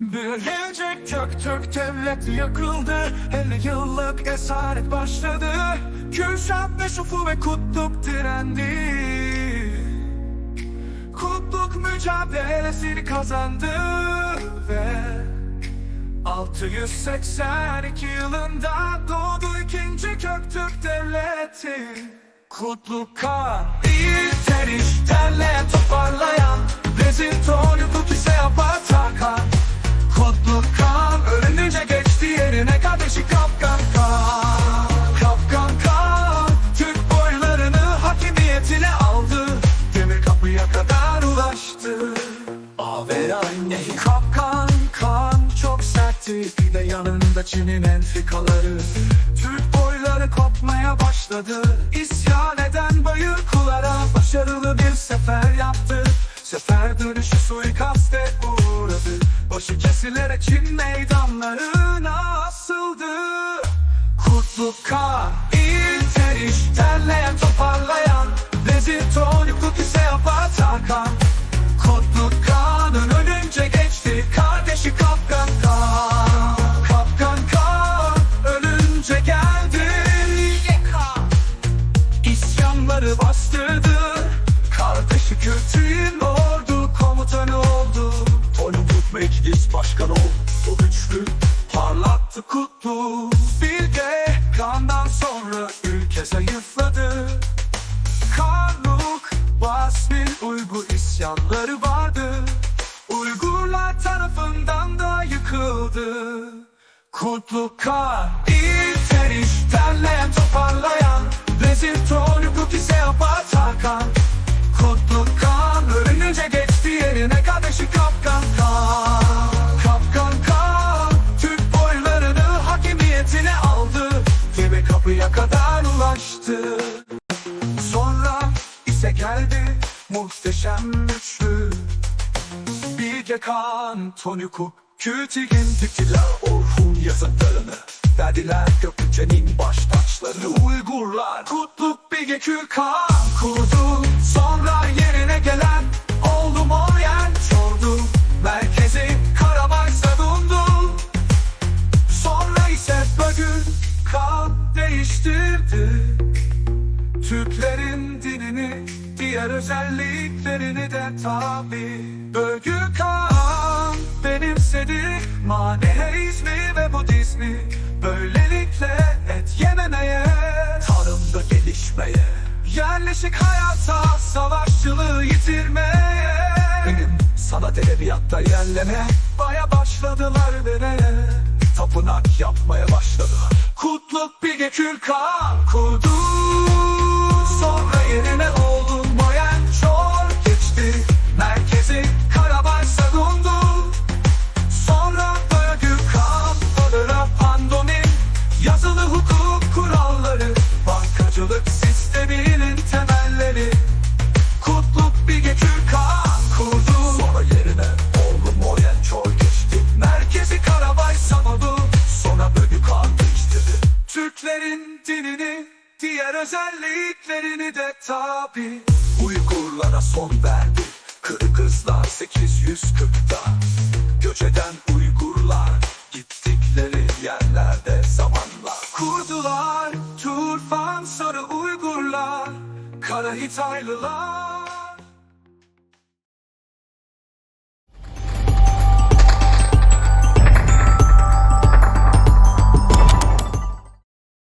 Büyüyecek Göktürk devleti yakıldı. 50 yıllık esaret başladı. Kürşat Meşufu ve Kutluk direndi. Kutluk mücadelesini kazandı ve 682 yılında doğdu ikinci Göktürk devleti. Kutluk Kağan İlk eriş derleyen toparlayan Vezir Tony Kutise yapar Tarkan yanında Çin'in entrikaları Türk boyları kopmaya başladı. İsyan eden Bayırkulara Başarılı bir sefer yaptı. Sefer dönüşü suikaste uğradı. Başı kesilerek Çin meydanlarına asıldı. Kutluk Kağan İlk eriş derleyen toparlayan Vezir Tony Kutise yapar Tarkan Kutluk Kağan İlk eriş derleyen toparlayan Vezir Tony Kutise yapar Tarkan. Kutluk Kağan ölünce geçti yerine kardeşi Kapkan Kağan Kapkan Kağan Türk boylarını hakimiyetine aldı. Gemi kapıya kadar ulaştı. Sonra ise geldi muhteşem üçlü Bilge Kağan, Tony Cook, Kültigin diktiler Orhun yazıtlarını. Verdiler Gökçe'nin baş taçlarını Uygurlar, Kutluk Bilge Kül Kağan kurdu. Sonra yerine gelen oldu Moryen Çordu Merkezi Karabağ savundu Sonra ise Bögül Kağan değiştirdi. Türklerin dinini, diğer özelliklerini de tabi Bölgü Kağan benimsedi Maneheizmi Yerleşik hayata, savaşçılığı yitirmeye Benim sanat edebiyatta yerleme. Baya başladılar deneye Tapınak yapmaya başladılar. Kutluk Bilge Kürkan kurdu Türklerin dinini Diğer özelliklerini de tabi. Uygurlara son verdi. Kırgızlar 840'da Göç eden Uygurlar Gittikleri yerlerde zamanla Kurdular Turfan sarı Uygurlar. Kara Hitaylılar